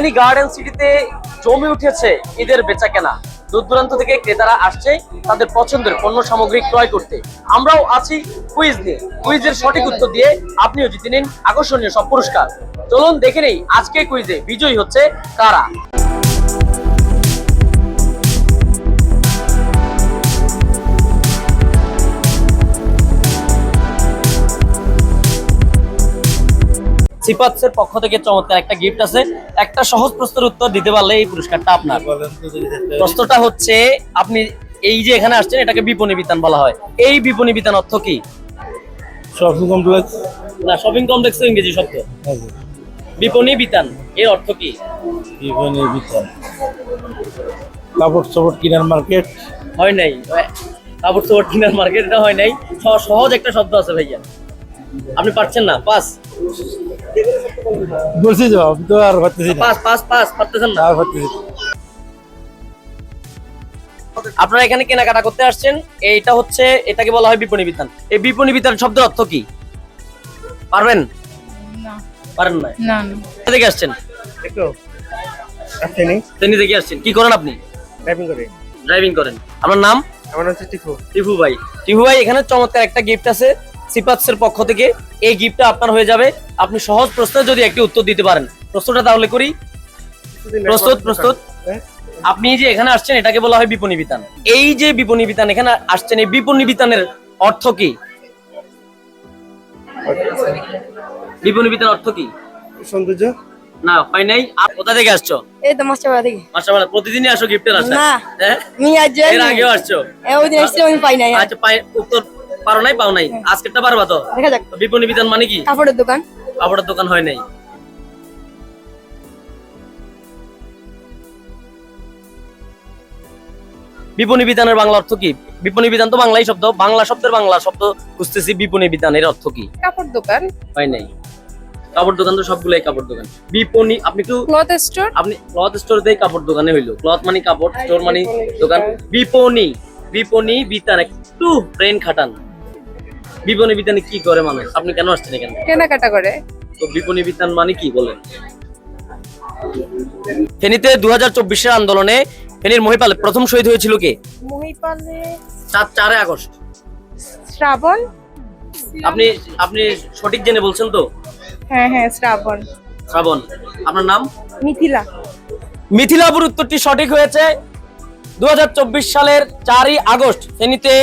Feni garden সিটিতে জমে উঠেছে ঈদের বেচা কেনা দূর দূরান্ত থেকে ক্রেতারা আসছে তাদের পছন্দের পণ্য সামগ্রী ক্রয় করতে। আমরাও আছি কুইজ নিয়ে। কুইজের সঠিক উত্তর দিয়ে আপনিও জিতে নিন আকর্ষণীয় সব পুরস্কার। চলুন দেখে নেই আজকে কুইজে বিজয়ী হচ্ছে কারা? সিপাতসের পক্ষ থেকে চমৎকার একটা গিফট আছে। একটা সহজ প্রশ্নের উত্তর দিতে পারলে এই পুরস্কারটা আপনার। প্রশ্নটা হচ্ছে আপনি এই যে এখানে আসছেন এটাকে বিপণী বিতান বলা হয়। এই বিপণী বিতান অর্থ কি? শপিং কমপ্লেক্স না শপিং কমপ্লেক্স ইংরেজি শব্দ। বিপণী বিতান এর অর্থ কি? বিপণী বিতান। কাপড় চোপড় কিনার মার্কেট। হয় নাই। কাপড় চোপড় কিনার মার্কেট এটা হয় নাই। সহ- সহজ একটা শব্দ আছে ভাইয়া। আপনি পারছেন না পাস। বলছি আমি তো আর পারতেছি না। পাস পাস পাস পারতেছেন না। আর পারতেছি আপনারা এখানে কেনাকাটা করতে আসছেন এইটা হচ্ছে এটাকে বলা হয় বিপণী বিতান। এই বিপণী বিতান শব্দের অর্থ কি? পারবেন? না। পারেন না না। থেকে আসছেন? একটু আসছেনি ট্রেনে থেকে আসছেন। কি করেন আপনি? টাইপিং করে। ড্রাইভিং করেন। আপনার নাম? আমার হচ্ছে টিফু। টিভু ভাই। টিভু ভাই এখানে চমৎকার একটা গিফট আছে। সিপাক্সের পক্ষ থেকে এই গিফটটা আপনার হয়ে যাবে। আপনি সহজ প্রশ্নে যদি একটি উত্তর দিতে পারেন। প্রশ্নটা তাহলে করি। প্রস্তুত প্রস্তুত। আপনি যে এখানে আসছেন এটাকে বলা হয় বিপণী বিতান। এই যে বিপণী বিতান এখানে আসছেন এই বিপণী বিতানের অর্থ কি? বিপণী বিতান অর্থ কি? সৌন্দর্য। না হয় নাই। আপ কোথা থেকে আসছো? এই তো মাস্টার থেকে। মাসামালা প্রতিদিনই আসো গিফটের আশা না। হ্যাঁ? আমি আজ এর আগেও আসছো। ওই দিন এসেছিলাম আমি পাই নাই। আচ্ছা পাই উত্তর পারো নাই পাও নাই। আজকেরটা পারবা তো? দেখা যাক। বিপণী বিতান মানে কি? কাপড়ের দোকান। কাপড়ের দোকান হয় নাই। বিপণী বিতানের বাংলা অর্থ কি? বিপণী বিতান তো বাংলাই শব্দ। বাংলা শব্দের বাংলা শব্দ খুঁজতেছি বিপণী বিতানের অর্থ কি? কাপড় দোকান। হয় নাই। কাপড় দোকান তো সবগুলাই কাপড় দোকান। বিপণী আপনি একটু ক্লথ স্টোর। আপনি ক্লথ স্টোর দিয়ে কাপড় দোকানে হইল। ক্লথ মানে কাপড় স্টোর মানে দোকান। বিপণী বিপণী বিতান একটু ব্রেন খাটান। বিপণী বিতানে কি করে মানুষ? আপনি কেন আসছেন এখানে? কেনাকাটা করে। তো বিপণী বিতান মানে কি বলেন? ফেনীতে দু হাজার চব্বিশের আন্দোলনে ফেনীর মহিপালে প্রথম শহীদ হয়েছিল কে? মহিপালে চার চারে আগস্ট। শ্রাবণ। আপনি আপনি সঠিক জেনে বলছেন তো? হ্যাঁ হ্যাঁ শ্রাবণ। শ্রাবণ। আপনার নাম? মিথিলা। মিথিলাপুর উত্তরটি সঠিক হয়েছে। দু হাজার চব্বিশ সালের চারই আগস্ট ফেনীতে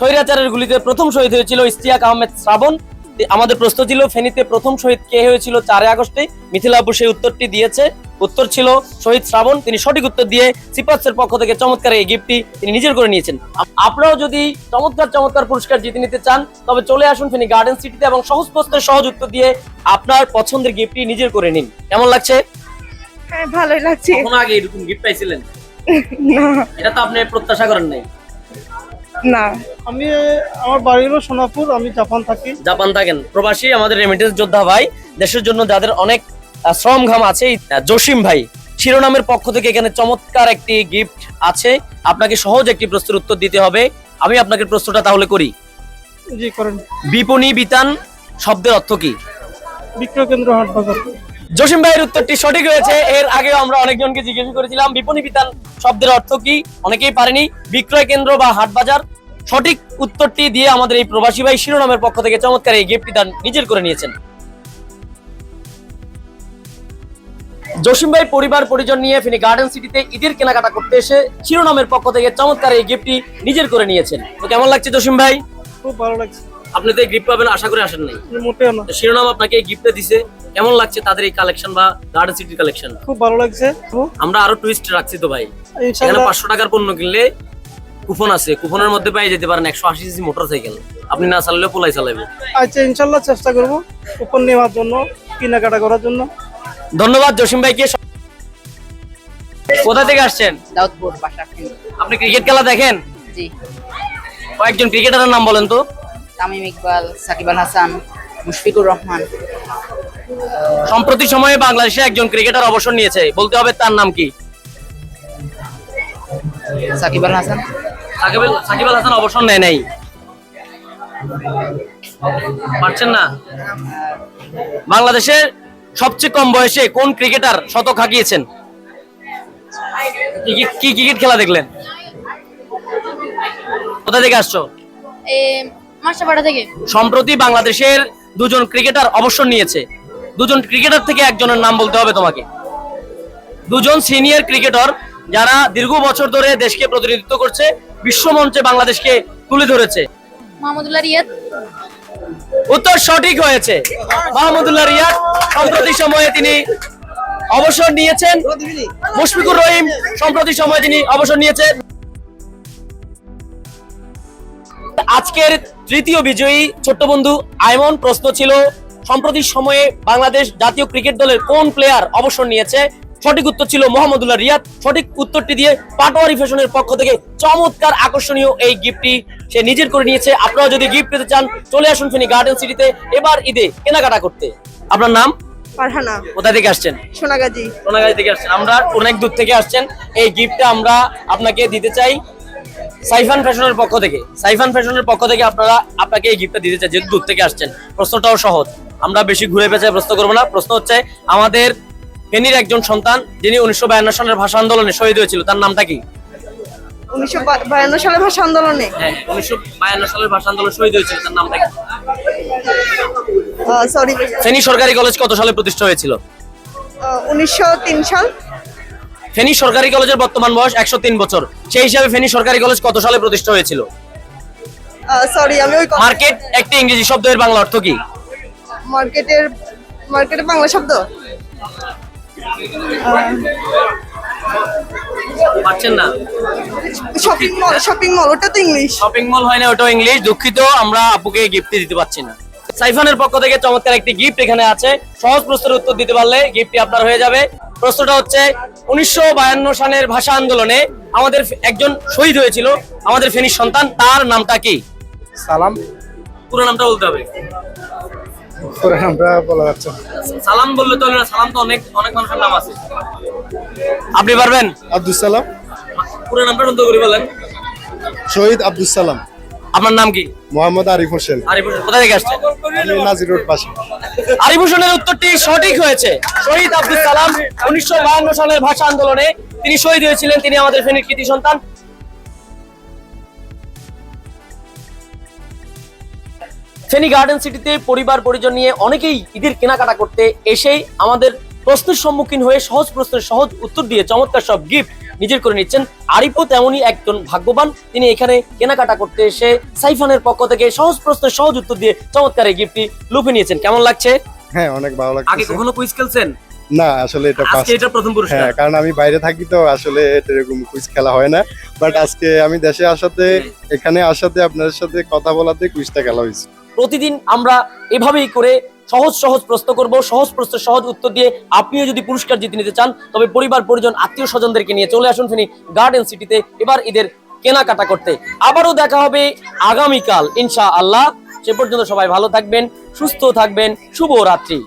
স্বৈরাচারের গুলিতে প্রথম শহীদ হয়েছিল ইস্তিয়াক আহমেদ শ্রাবণ। আমাদের প্রশ্ন ছিল ফেনীতে প্রথম শহীদ কে হয়েছিল? চারই আগস্টে। মিথিলাপুর সেই উত্তরটি দিয়েছে। উত্তর ছিল শহীদ শ্রাবণ। তিনি সঠিক উত্তর দিয়ে সিপাসের পক্ষ থেকে চমৎকার এই গিফটটি তিনি নিজের করে নিয়েছেন। আপনারাও যদি চমৎকার চমৎকার পুরস্কার জিতে নিতে চান তবে চলে আসুন ফেনী গার্ডেন সিটিতে এবং সহজ প্রশ্নের সহজ উত্তর দিয়ে আপনার পছন্দের গিফটটি নিজের করে নিন। কেমন লাগছে? হ্যাঁ ভালোই লাগছে। কখনো আগে এরকম গিফট পাইছিলেন? না। এটা তো আপনি প্রত্যাশা করেন নাই। না। আমি আমার বাড়ি হলো সোনাপুর আমি জাপান থাকি। জাপান থাকেন। প্রবাসী আমাদের রেমিটেন্স যোদ্ধা ভাই দেশের জন্য যাদের অনেক শ্রম ঘাম আছে জসিম ভাই শিরোনামের পক্ষ থেকে এখানে চমৎকার একটি গিফট আছে। আপনাকে সহজ একটি প্রশ্নের উত্তর দিতে হবে। আমি আপনাকে প্রশ্নটা তাহলে করি। জি করেন। বিপণী বিতান শব্দের অর্থ কি? বিক্রয় কেন্দ্র হাট বাজার। জসিম ভাইয়ের উত্তরটি সঠিক হয়েছে এর আগেও আমরা অনেকজনকে জিজ্ঞেস করেছিলাম বিপণী বিতান শব্দের অর্থ কি? অনেকেই পারেনি। বিক্রয় কেন্দ্র বা হাট বাজার। সঠিক উত্তরটি দিয়ে আমাদের এই প্রবাসী ভাই শিরোনামের পক্ষ থেকে চমৎকার এই গিফটটি তার নিজের করে নিয়েছেন। জসিম ভাই পরিবার পরিজন নিয়ে ফিনি গার্ডেন সিটিতে ঈদের কেনাকাটা করতে এসে শিরোনামের পক্ষ থেকে চমৎকার এই গিফটটি নিজের করে নিয়েছেন। তো কেমন লাগছে জসিম ভাই? খুব ভালো লাগছে। আপনি তো গিফট পাবেন আশা করে আসেন নাই। না। শিরোনাম আপনাকে এই গিফটটা দিছে। কেমন লাগছে তাদের এই কালেকশন বা গার্ডেন সিটির কালেকশন খুব ভালো লাগছে। আমরা আরও টুইস্ট রাখছি তো ভাই। এখানে পাঁচশো টাকার পণ্য কিনলে কুপন আছে। কুপনের মধ্যে পেয়ে যেতে পারেন একশো আশি সিসি মোটর সাইকেল আপনি না চালালেও পোলাই চালাবে আচ্ছা ইনশাল্লাহ চেষ্টা করব উপর নেওয়ার জন্য কেনাকাটা করার জন্য। ধন্যবাদ জসিম ভাইকে। কোথা থেকে আসছেন? দাউদপুর বাসা আপনি ক্রিকেট খেলা দেখেন? জি। কয়েকজন ক্রিকেটারের নাম বলেন তো। তামিম ইকবাল সাকিব আল হাসান মুশফিকুর রহমান। সম্প্রতি সময়ে বাংলাদেশে একজন ক্রিকেটার অবসর নিয়েছে। বলতে হবে তার নাম কি? সাকিব আল হাসান। সাকিব আল- সাকিব আল হাসান অবসর নেয় নাই। পারছেন না? বাংলাদেশের সবচেয়ে কম বয়সে কোন ক্রিকেটার শতক হাঁকিয়েছেন? কি ক্রিকেট খেলা দেখলেন? কোথা থেকে আসছো? থেকে। সম্প্রতি বাংলাদেশের দুজন ক্রিকেটার অবসর নিয়েছে। দুজন ক্রিকেটার থেকে একজনের নাম বলতে হবে তোমাকে। দুজন সিনিয়র ক্রিকেটার যারা দীর্ঘ বছর ধরে দেশকে প্রতিনিধিত্ব করছে বিশ্বমঞ্চে বাংলাদেশকে তুলে ধরেছে। মাহমুদুল্লাহ রিয়াদ। উত্তর সঠিক হয়েছে। মাহমুদুল্লাহ রিয়াদ সম্প্রতি সময়ে তিনি অবসর নিয়েছেন। মুশফিকুর রহিম সম্প্রতি সময়ে তিনি অবসর নিয়েছেন। আজকের তৃতীয় বিজয়ী ছোট্ট বন্ধু আয়মন প্রশ্ন ছিল সম্প্রতি সময়ে বাংলাদেশ জাতীয় ক্রিকেট দলের কোন প্লেয়ার অবসর নিয়েছে? সঠিক উত্তর ছিল মোহাম্মদুল্লাহ রিয়াদ। সঠিক উত্তরটি দিয়ে পাটোয়ারি ফ্যাশনের পক্ষ থেকে চমৎকার আকর্ষণীয় এই গিফটটি সে নিজের করে নিয়েছে। আপনারা যদি গিফট পেতে চান চলে আসুন ফেনী গার্ডেন সিটিতে। এবার ঈদে কেনাকাটা করতে। আপনার নাম? কোথা থেকে আসছেন? সোনাগাজী। সোনাগাড়ি থেকে আসছেন। আমরা অনেক দূর থেকে আসছেন। এই গিফটটা আমরা আপনাকে দিতে চাই সাইফান ফ্যাশনের পক্ষ থেকে। সাইফান ফ্যাশনের পক্ষ থেকে আপনারা আপনাকে এই গিফটটা দিতে চাই যেহেতু দূর থেকে আসছেন। প্রশ্নটাও সহজ। আমরা বেশি ঘুরে পেঁচায় প্রশ্ন করব না। প্রশ্ন হচ্ছে আমাদের ফেনীর একজন সন্তান যিনি উনিশশো বায়ান্ন সালের ভাষা আন্দোলনে শহীদ হয়েছিল তার নামটা কি? উনিশশো বায়ান্ন সালে ভাষা আন্দোলনে? হ্যাঁ উনিশশো বায়ান্ন সালের ভাষা আন্দোলনে শহীদ হয়েছিল তার নামটা কি? সরি ফেনী সরকারি কলেজ কত সালে প্রতিষ্ঠা হয়েছিল? উনিশশো তিন সাল। ফেনী সরকারি কলেজের বর্তমান বয়স একশো তিন বছর। সেই হিসাবে ফেনী সরকারি কলেজ কত সালে প্রতিষ্ঠা হয়েছিল? সরি আমি ওই মার্কেট একটি ইংরেজি শব্দ এর বাংলা অর্থ কি? মার্কেটের মার্কেটে বাংলা শব্দ? পাচ্ছেন না। শপিং মল শপিং মল ওটা তো ইংলিশ শপিং মল হয় না ওটাও ইংলিশ দুঃখিত আমরা আপুকে গিফট দিতে পারছি না। সাইফানের পক্ষ থেকে চমৎকার একটি গিফট এখানে আছে। সহজ প্রশ্নের উত্তর দিতে পারলে গিফটটি আপনার হয়ে যাবে। প্রশ্নটা হচ্ছে উনিশশো বায়ান্ন সালের ভাষা আন্দোলনে আমাদের একজন শহীদ হয়েছিল আমাদের ফেনীর সন্তান তার নামটা কি? সালাম। পুরো নামটা বলতে হবে। আমরা বলা যাচ্ছে সালাম বললে তো সালাম তো অনেক অনেক মানুষের নাম আছে। আপনি পারবেন? আব্দুল সালাম। পুরো নামটা করে বলেন। শহীদ আব্দুল সালাম। আপনার নাম কি? মোহাম্মদ আরিফ হোসেন। আরিফ হোসেন কোথা থেকে আসছেন? আমি নাজির রোড পাশে। আরিফ হোসেনের উত্তরটি সঠিক হয়েছে। শহীদ আব্দুল সালাম উনিশশো বায়ান্ন সালের ভাষা আন্দোলনে তিনি শহীদ হয়েছিলেন। তিনি আমাদের ফেনীর কৃতি সন্তান। ফেনী গার্ডেন সিটিতে পরিবার পরিজন নিয়ে অনেকেই ঈদের কেনাকাটা করতে এসেই আমাদের প্রশ্নের সম্মুখীন হয়ে সহজ প্রশ্নের সহজ উত্তর দিয়ে চমৎকার সব গিফট নিজের করে নিচ্ছেন। আরিফও তেমনই একজন ভাগ্যবান। তিনি এখানে কেনাকাটা করতে এসে সাইফানের পক্ষ থেকে সহজ প্রশ্নের সহজ উত্তর দিয়ে চমৎকার এই গিফটটি লুফে নিয়েছেন। কেমন লাগছে? হ্যাঁ অনেক ভালো লাগছে আগে কখনো কুইজ খেলছেন? না আসলে এটা আজকে এটা প্রথম পুরস্কার। হ্যাঁ কারণ আমি বাইরে থাকি তো আসলে এরকম কুইজ খেলা হয় না। বাট আজকে আমি দেশে আসাতে এখানে আসাতে আপনাদের সাথে কথা বলাতে কুইজটা খেলা হয়েছে। প্রতিদিন আমরা এভাবেই করে সহজ সহজ প্রশ্ন করব, সহজ প্রশ্ন, সহজ উত্তর দিয়ে আপনিও যদি পুরস্কার জিতে নিতে চান, তবে পরিবার, পরিজন, আত্মীয় স্বজনদেরকে নিয়ে চলে আসুন ফিনি গার্ডেন সিটিতে। এবার ঈদের কেনাকাটা করতে। আবারও দেখা হবে আগামীকাল ইনশা আল্লাহ সে পর্যন্ত সবাই ভালো থাকবেন, সুস্থ থাকবেন। শুভ রাত্রি